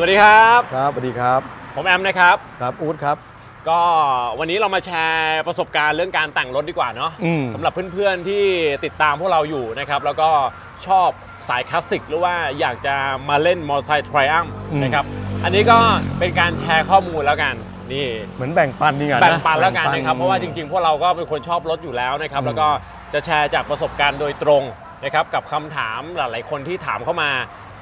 วัสดีครับ ครับสวัสดีครับ ผมแอมนะครับ ครับอู๊ดครับ ก็วันนี้เรามาแชร์ประสบการณ์เรื่องการแต่งรถดีกว่าเนาะอืม สำหรับเพื่อนๆที่ติดตามพวกเราอยู่นะครับ แล้วก็ชอบสายคลาสสิกหรือว่าอยากจะมาเล่นมอเตอร์ไซค์ทริอัมนะครับ อันนี้ก็เป็นการแชร์ข้อมูลแล้วกันนี่ เหมือนแบ่งปันนี่ไงะแบ่งปันแล้วกันนะครับแงเพราะว่าจริงๆ พวกเราก็เป็นคนชอบรถอยู่แล้วนะครับอืมแล้วก็จะแชร์จากประสบการณ์โดยตรงนะครับ กับคำถามหลายๆคนที่ถามเข้ามา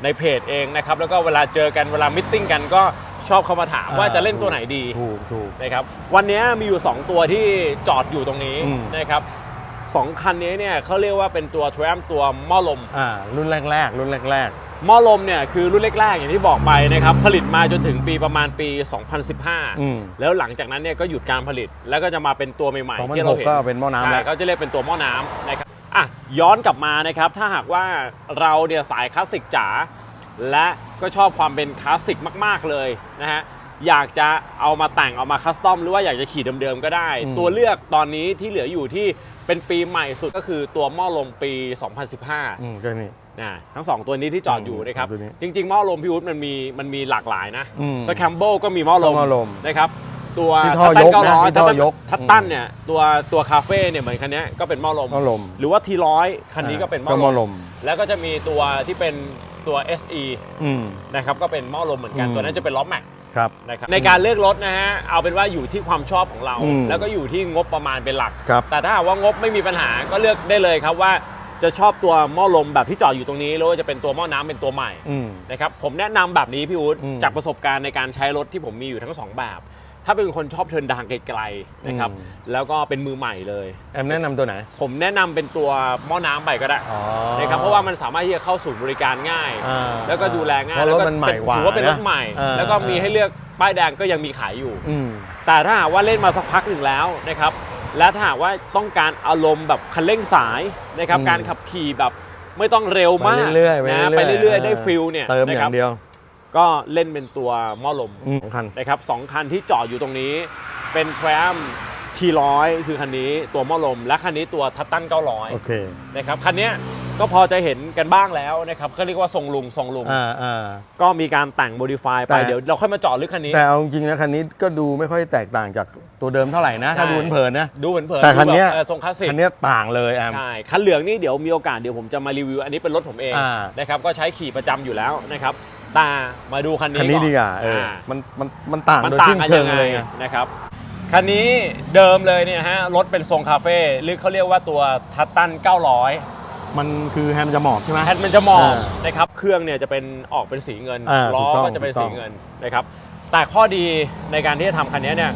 ในเพจเองนะครับแล้วก็เวลาเจอกันเวลามิทติ้งกันก็ชอบเข้ามาถามว่าจะเล่นตัวไหนดีถูกถูกนะครับวันนี้มีอยู่ 2 ตัวที่จอดอยู่ตรงนี้อืมนะครับสองคันนี้เนี่ยเขาเรียกว่าเป็นตัว t r a m ตัวหม้อลมอ่ารุ่นแรก ๆ รุ่นแรกหม้อลมเนี่ยคือรุ่นแรก ๆ อย่างที่บอกไปนะครับผลิตมาจนถึงปีประมาณปีๆอืม2015 แล้วหลังจากนั้นเนี่ยก็หยุดการผลิตแล้วก็จะมาเป็นตัวใหม่ๆที่เรา2006เห็นก็เป็นหม้อน้ำใช่แล้วเขาจะเรียกเป็นตัวหม้อน้ำนะครับ อะย้อนกลับมานะครับถ้าหากว่าเราเนี่ยสายคลาสสิกจ๋าและก็ชอบความเป็นคลาสสิกมาก ๆ เลยนะฮะอยากจะเอามาแต่งเอามาคัสตอมหรือว่าอยากจะขี่เดิมๆก็ได้อืมตัวเลือกตอนนี้ที่เหลืออยู่ที่เป็นปีใหม่สุดก็คือตัวหม้อลมปี 2015อืมก็นี่ นะทั้งสองตัวนี้ที่จอดอยู่นะครับตัวนี้จริงๆหม้อลมพี่วุฒิมันมีมันมีหลากหลายนะอืมสแคมเบิลก็มีหม้อลมหม้อลม นะครับ ตัวที่ท่อยกนะที่ท่อยกทัตตันเนี่ยตัวตัวคาเฟ่เนี่ยเหมือนคันเนี้ยก็เป็นหม้อลมหม้อลม หรือว่าทีร้อยคันนี้ก็เป็นหม้ก็หอม้อลลมมแล้วก็จะมีตัวที่เป็นตัว SE อืม นะครับก็เป็นหม้อลมเหมือนกันอืม ตัวนั้นจะเป็นล้อแม็กครับ นะครับในการเลือกรถนะฮะเอาเป็นว่าอยู่ที่ความชอบของเรา อืม แล้วก็อยู่ที่งบประมาณเป็นหลัก ครับ แต่ถ้าหากว่างบไม่มีปัญหาก็เลือกได้เลยครับว่าจะชอบตัวหม้อลมแบบที่จอดอยู่ตรงนี้หรือว่าจะเป็นตัวหม้อน้ำเป็นตัวใหม่อืม นะครับผมแนะนำแบบนี้พี่อู๊ดอืมจากประสบการณ์ในการใช้รถที่ผมมีอยู่ทั้งสองแบบ ถ้าเป็นคนชอบเทิร์นดางไกลๆนะครับอืม แล้วก็เป็นมือใหม่เลย แอมแนะนำตัวไหนผมแนะนำเป็นตัวหม้อน้ำไปก็ได้อ๋อนะครับเพราะว่ามันสามารถที่จะเข้าศูนย์บริการง่าย อ่าแล้วก็ดูแลง่ายเพราะรถแล้วก็มันใหม่กว่าถือว่าเป็นรถะใหม่ อ่าแล้วก็มีให้เลือกป้ายแดงก็ยังมีขายอยู่ อืม แต่ถ้าหากว่าเล่นมาสักพักหนึ่งแล้วนะครับ และถ้าหากว่าต้องการอารมณ์แบบคันเร่งสายนะครับ อืมการขับขี่แบบไม่ต้องเร็วมากไปเรื่อยๆไปนะเรื่อยๆไปเรื่อยๆ ได้อ่าฟิลเนี่ยเติมอนะคย่ารับงเดียว ก็เล่นเป็นตัวหม้อลมอืมสำคัญนะครับสองคันที่จอดอยู่ตรงนี้ เป็น Triumph T100 คือคันนี้ตัวหม้อลม และคันนี้ตัวทัตตันโอเค900นะครับคันเนี้ยก็พอจะเห็นกันบ้างแล้วนะครับเขาเรียกว่าทรงลุงทรงลุง อ่าอ่า ก็มีการแต่งโมดิฟายไปแต่ เดี๋ยวเราค่อยมาเจาะลึกคันนี้ แต่เอาจริงๆนะคันนี้ก็ดูไม่ค่อยแตกต่างจากตัวเดิมเท่าไหร่นะ ถ้าใช่ ดูเผินๆนะ ดูเผินๆแต่คันเนี้ย ดูแบบเออทรงคลาสสิกคันเนี้ยต่างเลยแอมใช่คันเหลืองนี่เดี๋ยวมีโอกาสเดี๋ยวผมจะมารีวิว อันนี้เป็นรถผมเองอ่า นะครับก็ใช้ขี่ประจำอยู่แล้วนะครับ ตามาดูคันนี้คันนี้ก่อดีกว่าเอออ่ามันมันมันต่างมันโดยต่างสิ้นกันเชิยังงไงเลยไงนะครับคันนี้เดิมเลยเนี่ยฮะรถเป็นทรงคาเฟ่หรือเขาเรียกว่าตัวทัตตัน 900 มันคือแฮมจะหมอบใช่ไหมแผ่นมันจะมองอ่านะครับเครื่องเนี่ยจะเป็นออกเป็นสีเงินอ่าล้อถูกต้องก็จะเป็นถูกต้สีองเงินนะครับแต่ข้อดีในการที่จะทำคันนี้เนี่ย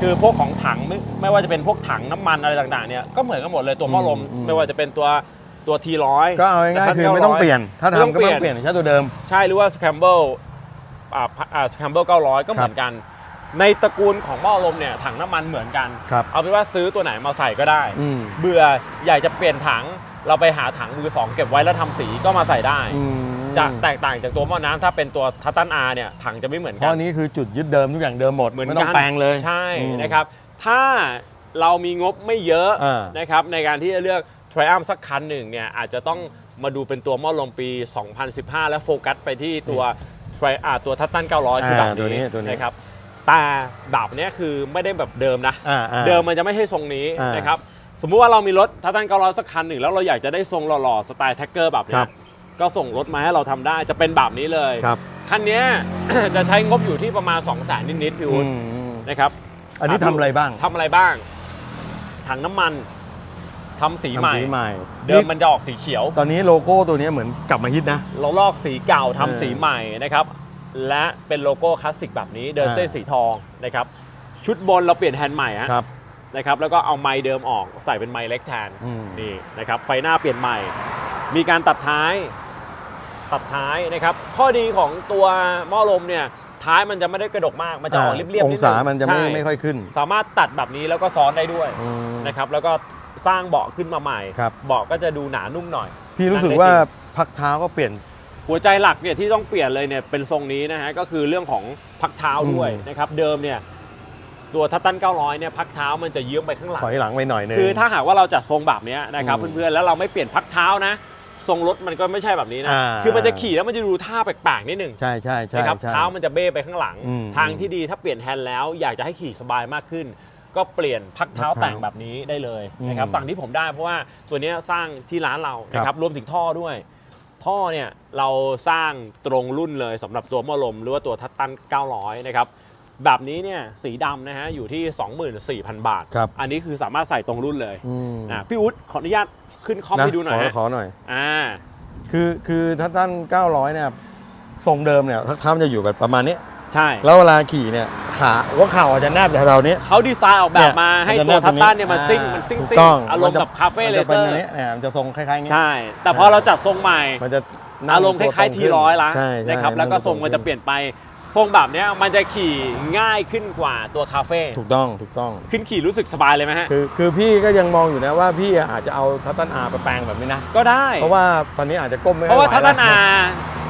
คือพวกของถังไม่ไม่ว่าจะเป็นพวกถังน้ำมันอะไรต่างๆเนี่ยก็เหมือนกันหมดเลยตัวหม้อลมอืมไม่ว่าจะเป็นตัว ตัว T100 ก็เอาง่ายๆคือไม่ต้องเปลี่ยน ถ้าทำก็ไม่ต้องเปลี่ยนใช้ตัวเดิม ใช่หรือว่า Scramble อ่าอ่า Scramble 900 ก็เหมือนกัน ในตระกูลของหม้อลมเนี่ยถังน้ำมันเหมือนกันครับเอาเป็นว่าซื้อตัวไหนมาใส่ก็ได้อืมเบื่ออยากจะเปลี่ยนถังเราไปหาถังมือสองเก็บไว้แล้วทำสีก็มาใส่ได้อืมจะแตกต่างจากตัวหม้อน้ำถ้าเป็นตัวทัตตันอาเนี่ยถังจะไม่เหมือนเพกัราะนอันนี้คือจุดยึดเดิมทุกอย่างเดิมหมดเหมือนไม่กันต้องแปลงเลยใช่อืมนะครับ ถ้าเรามีงบไม่เยอะอ่านะครับในการที่จะเลือก Triumph สักคันหนึ่งเนี่ยอาจจะต้องมาดูเป็นตัวหม้อลมปี 2015 แล้วโฟกัสไปที่ตัว Tri อ่าตัวทัตตัน 900 คือแบบอ่าตัวนี้นี้ตัวนี้นะครับแต่แบบเนี้ยคือไม่ได้แบบเดิมนะอ่าอ่าเดิมมันจะไม่ใช่ทรงนี้อ่านนะครับสมมุติว่าเรามีรถทัตตัน 900 สักคันหนึ่งแล้วเราอยากจะได้ทรงหล่อๆสไตล์แท็กเกอร์แบบเนี้ครัยบก็ส่งรถมาให้เราทำได้จะเป็นแบบนี้เลยครับคันเนี้ยจะใช้งบอยู่ที่ประมาณ2 0 0 0 0 0นิดๆพี่อืวุฒิมอืมนะครับอันนี้ทำอะไรบ้างทำอะไรบ้างถังน้ำมัน ทำสีใหม่ ทำสีใหม่เดิมนี่มันจะออกสีเขียว ตอนนี้โลโก้ตัวนี้เหมือนกลับมาฮิตนะ เราลอกสีเก่าทำเออสีใหม่นะครับ และเป็นโลโก้คลาสสิกแบบนี้ เดินอ่าเส้นสีทองนะครับ ชุดบนเราเปลี่ยนแฮนด์ใหม่ฮะครับนะครับ แล้วก็เอาไม้เดิมออกใส่เป็นไม้เล็กแทนอืมนี่นะครับ ไฟหน้าเปลี่ยนใหม่ มีการตัดท้าย ตัดท้ายนะครับ ข้อดีของตัวหม้อลมเนี่ยท้ายมันจะไม่ได้กระดกมาก มันจะออกเรียบๆองนิดนึศามันจะไม่ใช่ไม่ค่อยขึ้น สามารถตัดแบบนี้แล้วก็ซ้อนได้ด้วยอืมนะครับ แล้วก็ สร้างเบาะขึ้นมาใหม่ ครับ เบาะก็จะดูหนานุ่มหน่อย พี่รู้สึกนั่งได้ว่าจริพักเท้าก็เปลี่ยน หัวใจหลักเนี่ยที่ต้องเปลี่ยนเลยเนี่ยเป็นทรงนี้นะฮะก็คือเรื่องของพักเท้าด้วยอืม นะครับเดิมเนี่ยตัวทัตตัน900เนี่ยพักเท้ามันจะเยื้องไปข้างหลังถอยหลังไปหน่อยนึง คือถ้าหากว่าเราจัดทรงแบบเนี้ยนะครับอืมเพื่อนๆแล้วเราไม่เปลี่ยนพักเท้านะ ทรงรถมันก็ไม่ใช่แบบนี้นะ อ่า คือมันจะขี่แล้วมันจะดูท่าแปลกๆนิดหนึ่งใช่ใช่ใช่นะครับใช่ เท้ามันจะเบ้ไปข้างหลัง อืมทางที่ดีถ้าเปลี่ยนแฮนด์แล้วอยากจะให้ขี่สบายมากขึ้น ก็เปลี่ยนพักเท้าพักเท้าแต่งแบบนี้ได้เลยนะครับอืมสั่งที่ผมได้เพราะว่าตัวเนี้ยสร้างที่ร้านเรานะครับรวมถึงท่อด้วย ท่อเนี่ยเราสร้างตรงรุ่นเลยสำหรับตัวหม้อลมหรือว่าตัวทัตตัน 900 นะครับ แบบนี้เนี่ยสีดำนะฮะอยู่ที่ 24,000 บาท ครับ อันนี้คือสามารถใส่ตรงรุ่นเลยอืมอะพี่อุ๊ดขออนุญาตขึ้นคอมนะให้ดูหน่อยขอฮะขอหน่อย อ่า คือคือถ้าท่าน900เนี่ยทรงเดิมเนี่ยถ้ามันจะอยู่แบบประมาณนี้ ใช่ แล้วเวลาขี่เนี่ยขาหัวเข่าอาจจะแนบแถวๆนี้เขาดีไซน์ออกแบบมาให้จะตัวแบทัตตรงตันเนี่ยมันซิ่งมันซิ่งถูกซิ่งต้องอารมณ์นจะแบบคาเฟ่เลมันจะเซเป็นออย่างร์นี้เนี่ยมันจะทรงคล้ายๆอย่างนี้ใช่ แต่พอเราจัดทรงใหม่มันจะนั่งอารมณ์คล้ายๆตัวตทีขึ้นร้อยละใช่ใช่นะครับแล้วก็ทรงมันจะเปลี่ยนไป ทรงแบบเนี้ยมันจะขี่ง่ายขึ้นกว่าตัวคาเฟ่ถูกต้องถูกต้อง ขึ้นขี่รู้สึกสบายเลยไหมฮะ คือคือพี่ก็ยังมองอยู่นะว่าพี่อาจจะเอาทัตตันอาไปแปลงแบบนี้นะ ก็ได้ เพราะว่าตอนนี้อาจจะก้มไม่เพราะว่าไหทัตแล้วนา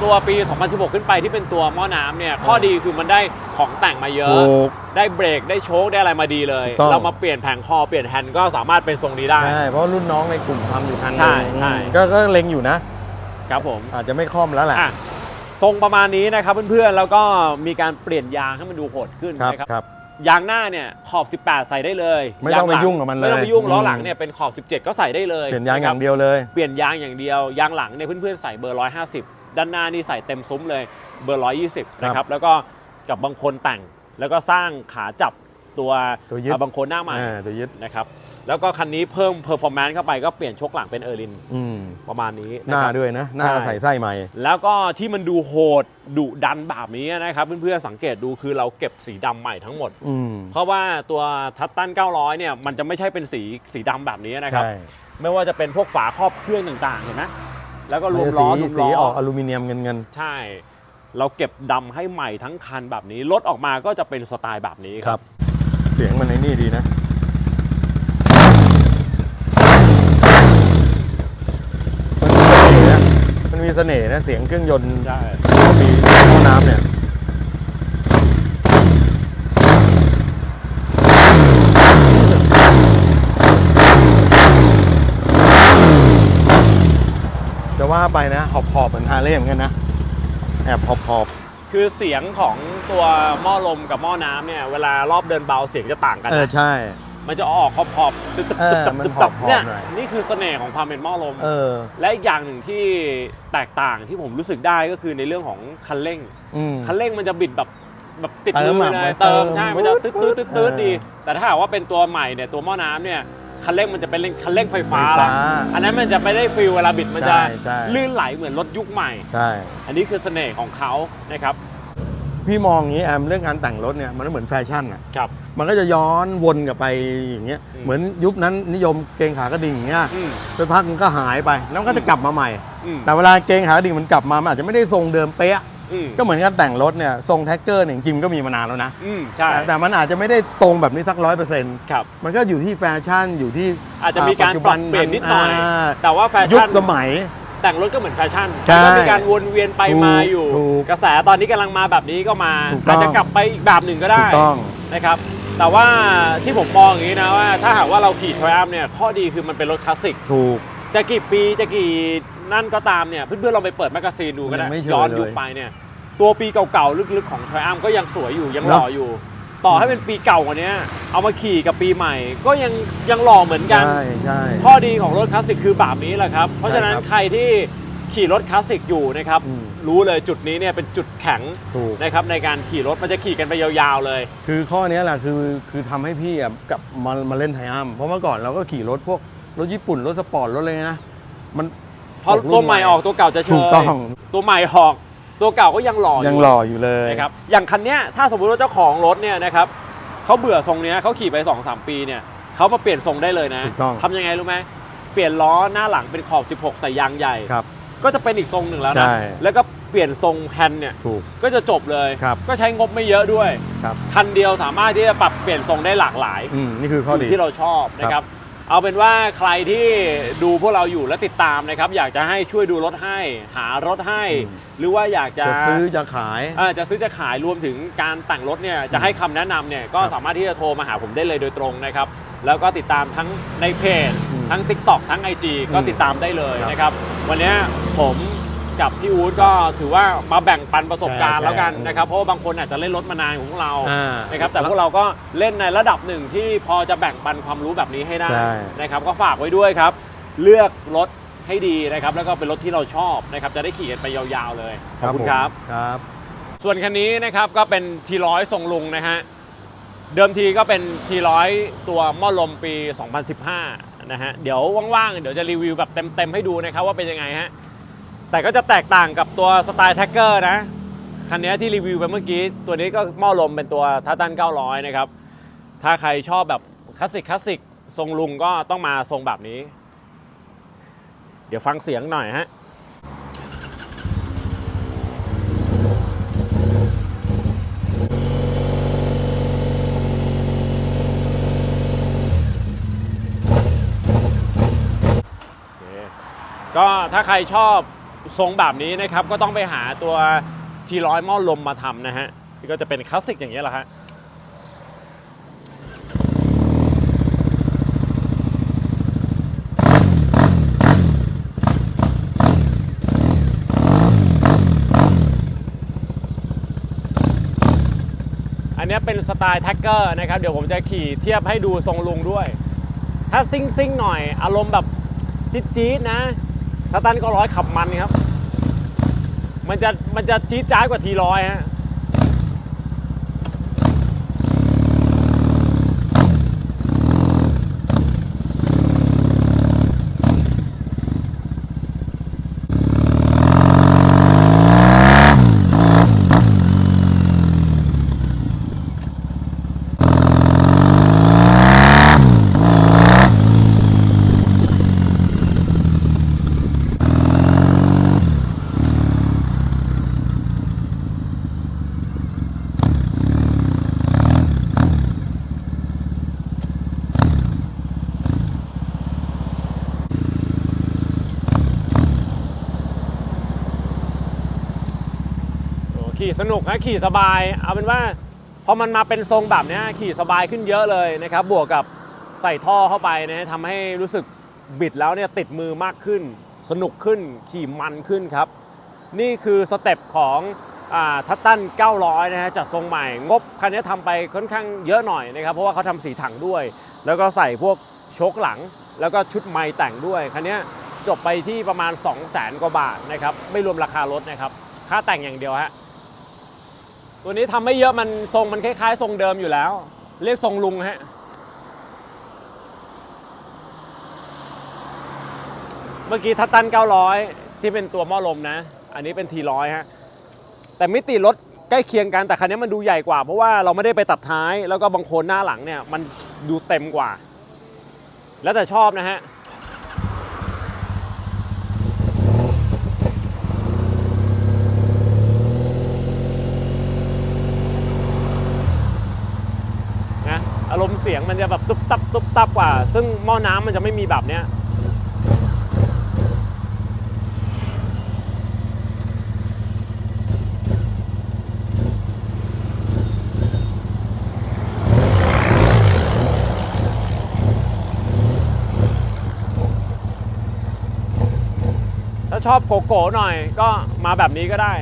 ตัวปี 2016 ขึ้นไปที่เป็นตัวหม้อน้ำเนี่ยข้อดีคือมันได้ของแต่งมาเยอะถูกได้เบรกได้โชคได้อะไรมาดีเลยถูกต้องเรามาเปลี่ยนแผงคอเปลี่ยนแฮนด์ก็สามารถเป็นทรงนี้ได้ใช่เพราะรุ่นน้องในกลุ่มทำอยู่คันหนึงใช่ใช่ก็ก็เล็งอยู่นะครับผมอาจจะไม่คล่อมแล้วแหละอะ ทรงประมาณนี้นะครับเพื่อนๆ แล้วก็มีการเปลี่ยนยางให้มันดูโหดขึ้นครับนะครับ ครับ ยางหน้าเนี่ยขอบ 18 ใส่ได้เลยไม่ต้องไปาหลัยุ่งกับมันเลยไม่ต้องไปยุ่งล้อหลังอืมเนี่ยเป็นขอบ 17 ก็ใส่ได้เลยเปลี่ยนยางอะครัย่าบงเดียวเลย เปลี่ยนยางอย่างเดียวยางหลังเนี่ยเพื่อนๆใส่เบอร์ 150 ด้านหน้านี่ใส่เต็มซุ้มเลยเบอร์ 120ครับนะครับแล้วก็กับบางคนแต่งแล้วก็สร้างขาจับ ตัวตัวยึดอ่าบางคนหน้าใหม่อ่าตัวยึดนะครับแล้วก็คันนี้เพิ่มเพอร์ฟอร์แมนซ์เข้าไปก็เปลี่ยนชกหลังเป็นเออร์ลินอืมประมาณนี้หน้าะครับด้วยนะ หน้าใช่ใส่ไส้ใหม่ แล้วก็ที่มันดูโหดดุดันแบบนี้นะครับเพื่อนๆสังเกตดูคือเราเก็บสีดำใหม่ทั้งหมดอืมเพราะว่าตัวทัตตัน 900 เนี่ยมันจะไม่ใช่เป็นสีสีดำแบบนี้นะครับใช่ไม่ว่าจะเป็นพวกฝาครอบเครื่องต่างๆเห็นไหมแล้วก็รวมมันจะล้อสีรวมสีล้อออกอลูมิเนียมเงินเงินใช่เราเก็บดำให้ใหม่ทั้งคันแบบนี้รถออกมาก็จะเป็นสไตล์แบบนี้ครับ เสียงมันในนี่ดีนะมันมีเสน่ห์นะ เสียงเครื่องยนต์ใช่มีท่อน้ำเนี่ยจะว่าไปนะ หอบหอบๆเหมือนฮาร์เลย์เหมือนกันนะ แอบหอบหอบ คือเสียงของตัวหม้อลมกับหม้อน้ำเนี่ยเวลารอบเดินเบาเสียงจะต่างกันเออนะใช่ มันจะออกหอบๆตึ๊บๆเออตึ๊บมันๆตึ๊บหอบๆๆเนี่ยหน่อย นี่คือเสน่ห์ของความเป็นหม้อลม เออ และอีกอย่างหนึ่งที่แตกต่างที่ผมรู้สึกได้ก็คือในเรื่องของคันเร่ง อืม คันเร่งมันจะบิดแบบแบบติดเติมืมออะเลไว้ยเติมเติมใช่มันจะตืดตืดตืดตืดเออ ดี แต่ถ้าหากว่าเป็นตัวใหม่เนี่ยตัวหม้อน้ำเนี่ย คันเร่งมันจะเป็นเร่งคันเร่งไฟฟ้าไฟละฟ้าอันนั้นมันจะไม่ได้ฟิลเวลาบิดมันจะใช่ใช่ ลื่นไหลเหมือนรถยุคใหม่ ใช่ อันนี้คือเสน่ห์ของเขานะครับพี่มองอย่างนี้แอมเรื่องการแต่งรถเนี่ยมันก็เหมือนแฟชั่นอะ ครับ มันก็จะย้อนวนกลับไปอย่างเงี้ย อืม เหมือนยุคนั้นนิยมเกงขากระดิ่งอย่างเงี้ยอืมไปพักมันก็หายไปแล้วมันก็จะกลับมาใหม่ อืมแต่เวลาเกงขากระดิ่งมันกลับมามันอาจจะไม่ได้ทรงเดิมเป๊ะ อืม ก็เหมือนการแต่งรถเนี่ยทรงแท็กเกอร์เนี่ยจริงๆก็มีมานานแล้วนะอืมใช่แต่แต่มันอาจจะไม่ได้ตรงแบบนี้สักร้อยเปอร์เซ็นต์ครับ มันก็อยู่ที่แฟชั่นอยู่ที่อาจจะมีการปรับเปลี่ยนนิดหน่อยาแต่ว่าแฟยุคชั่นสมัย แต่งรถก็เหมือนแฟชั่นใช่ก็มีการวนเวียนไปถูกมาอยู่ ถูกกระแสตอนนี้กำลังมาแบบนี้ก็มาถูกต้อง อาจจะกลับไปอีกแบบหนึ่งก็ได้ถูกต้อง นะครับ แต่ว่าที่ผมมองอย่างนี้นะว่า ถ้าหากว่าเราขี่ Triumph เนี่ยข้อดีคือมันเป็นรถคลาสสิก ถูก จะกี่ปีจะกี่ นั่นก็ตามเนี่ยเพื่อนๆเราไปเปิดแมกกาซีนดูก็ได้ยังไม่เชื่อย้อนเลยยุคไปเนี่ย ตัวปีเก่าๆลึกๆของ Triumph ก็ยังสวยอยู่ยังหเนอะล่ออยู่ ต่อให้เป็นปีเก่ากว่านี้เอามาขี่กับปีใหม่ ก็ยังยังหล่อเหมือนกัน ใช่ใช่ ข้อดีของรถคลาสสิกคือแบบนี้แหละครับ เพราะฉะนั้นใช่ครับใครที่ขี่รถคลาสสิกอยู่นะครับ อืม รู้เลยจุดนี้เนี่ยเป็นจุดแข็งถูก นะครับในการขี่รถมันจะขี่กันไปยาวๆเลย คือข้อเนี้ยแหละคือคือทำให้พี่อะกลับมามาเล่นไทอัมเพราะเมื่อก่อนเราก็ขี่รถพวกรถญี่ปุ่น รถสปอร์ต รถอะไรนะมัน พอออกรุ่นตัวใหม่ใหม่ออกตัวเก่าจะเชถูยกต้อง ตัวใหม่ออกตัวเก่าก็ยังหล่ออยังหล่ออยู่เลยนะครับอย่างคันเนี้ยถ้าสมมติว่าเจ้าของรถเนี่ยนะครับเขาเบื่อทรงเนี้ยเขาขี่ไป2-3ปีเนี่ยเขามาเปลี่ยนทรงได้เลยนะถูกต้องทำยังไงรู้ไหมเปลี่ยนล้อหน้าหลังเป็นขอบ 16 ใส่ยางใหญ่ครับก็จะเป็นอีกทรงหนึ่งแล้วนะใช่แล้วก็เปลี่ยนทรงแฮนด์เนี่ยถูกก็จะจบเลยครับก็ใช้งบไม่เยอะด้วยครับคันเดียวสามารถที่จะปรับเปลี่ยนทรงได้หลากหลายอืมนี่คือข้ออดียู่ที่เราชอบนะครับ เอาเป็นว่าใครที่ดูพวกเราอยู่และติดตามนะครับ อยากจะให้ช่วยดูรถให้ หารถให้อืมหรือว่าอยากจะจะซื้อจะขายเอ่อจะซื้อจะขายรวมถึงการแต่งรถเนี่ยจะให้คำแนะนำเนี่ยก็ครับสามารถที่จะโทรมาหาผมได้เลยโดยตรงนะครับ แล้วก็ติดตามทั้งในเพจอืมทั้ง TikTok ทั้ง IG ก็อืมติดตามได้เลยครับนะครับ วันเนี้ยผม กับพี่อู๊ดก็ถือว่ามาแบ่งปันประสบการณ์ใช่แล้วกันใช่นะครับเพราะว่าบางคนอาจจะเล่นรถมานานของพวกเราอ่านะครับแต่พวกเราก็เล่นในระดับหนึ่งที่พอจะแบ่งปันความรู้แบบนี้ให้ได้ใช่นะครับก็ฝากไว้ด้วยครับ เลือกรถให้ดีนะครับแล้วก็เป็นรถที่เราชอบนะครับจะได้ขี่กันไปยาวๆเลยขอบคุณครับผมครับ ส่วนคันนี้นะครับก็เป็นทีร้อยทรงลุงนะฮะเดิมทีก็เป็นทีร้อยตัวหม้อลมปี 2015นะฮะเดี๋ยวว่างๆ เดี๋ยวจะรีวิวแบบเต็มๆให้ดูนะครับว่าเป็นยังไงฮะ แต่ก็จะแตกต่างกับตัวสไตล์แท็กเกอร์นะ คันนี้ที่รีวิวไปเมื่อกี้ ตัวนี้ก็หม้อลมเป็นตัวทัตตัน900 นะครับ ถ้าใครชอบแบบคลาสสิกคลาสสิกทรงลุงก็ต้องมาทรงแบบนี้ เดี๋ยวฟังเสียงหน่อยฮะก็ถ้าใครชอบ ทรงแบบนี้นะครับก็ต้องไปหาตัวทีร้อยหม้อลมมาทำนะฮะนี่ก็จะเป็นคลาสสิกอย่างนี้ยแหละฮะอันนี้เป็นสไตล์แท็กเกอร์นะครับ เดี๋ยวผมจะขี่เทียบให้ดูทรงลุงด้วย ถ้าซิ่งซิงๆหน่อยอารมณ์แบบจี๊ดจี๊ดๆนะ ถ้าตันก็ร้อยขับมันครับ มันจะมันจะจี๊ดจ้าดกว่าทีร้อยฮะ ขี่สนุกนะขี่สบาย เอาเป็นว่าพอมันมาเป็นทรงแบบนี้ขี่สบายขึ้นเยอะเลยนะครับ บวกกับใส่ท่อเข้าไปนะฮะทำให้รู้สึกบิดแล้วเนี่ยติดมือมากขึ้น สนุกขึ้นขี่มันขึ้นครับ นี่คือสเต็ปของทัตตัน 900 นะฮะจัดทรงใหม่ งบคันนี้ทำไปค่อนข้างเยอะหน่อยนะครับ เพราะว่าเขาทำสีถังด้วย แล้วก็ใส่พวกโชคหลัง แล้วก็ชุดไม้แต่งด้วย คันนี้จบไปที่ประมาณ 2 0 0 0 0 0 กว่าบาทนะครับ ไม่รวมราคารถนะครับ ค่าแต่งอย่างเดียวฮะ ตัวนี้ทำไม่เยอะมันทรงมันคล้ายๆ ทรงเดิมอยู่แล้ว เรียกทรงลุงฮะเมื่อกี้ทัตตัน 900 ที่เป็นตัวหม้อลมนะ อันนี้เป็นทีร้อยฮะแต่มิติรถใกล้เคียงกันแต่คันนี้มันดูใหญ่กว่า เพราะว่าเราไม่ได้ไปตัดท้าย แล้วก็บางโคนหน้าหลังเนี่ยมันดูเต็มกว่า แล้วแต่ชอบนะฮะ นะ อารมณ์เสียงมันจะแบบตุ๊บตับตุ๊บตับกว่า ซึ่งหม้อน้ำมันจะไม่มีแบบเนี้ยถ้าชอบโกโก้หน่อยก็มาแบบนี้ก็ได้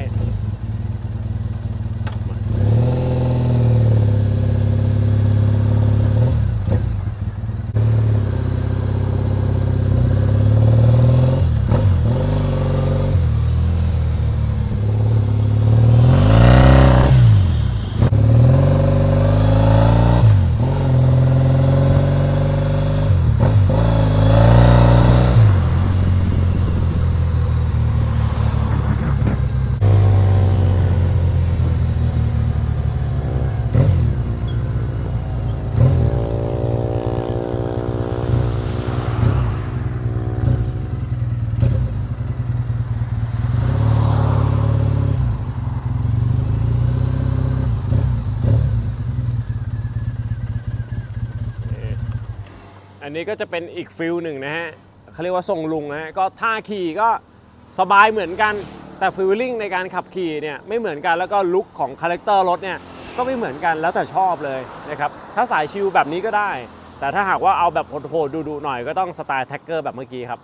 นนี้ก็จะเป็นอีกฟิลหนึ่งนะฮะเขาเรียกว่าทรงลุงนะฮะก็ท่าขี่ก็สบายเหมือนกัน แต่ฟิลลิ่งในการขับขี่เนี่ยไม่เหมือนกันแล้วก็ลุคของคาแรคเตอร์รถเนี่ยก็ไม่เหมือนกันแล้วแต่ชอบเลยนะครับถ้าสายชิลแบบนี้ก็ได้ แต่ถ้าหากว่าเอาแบบโหดๆดุๆหน่อยก็ต้องสไตล์แท็กเกอร์แบบเมื่อกี้ครับ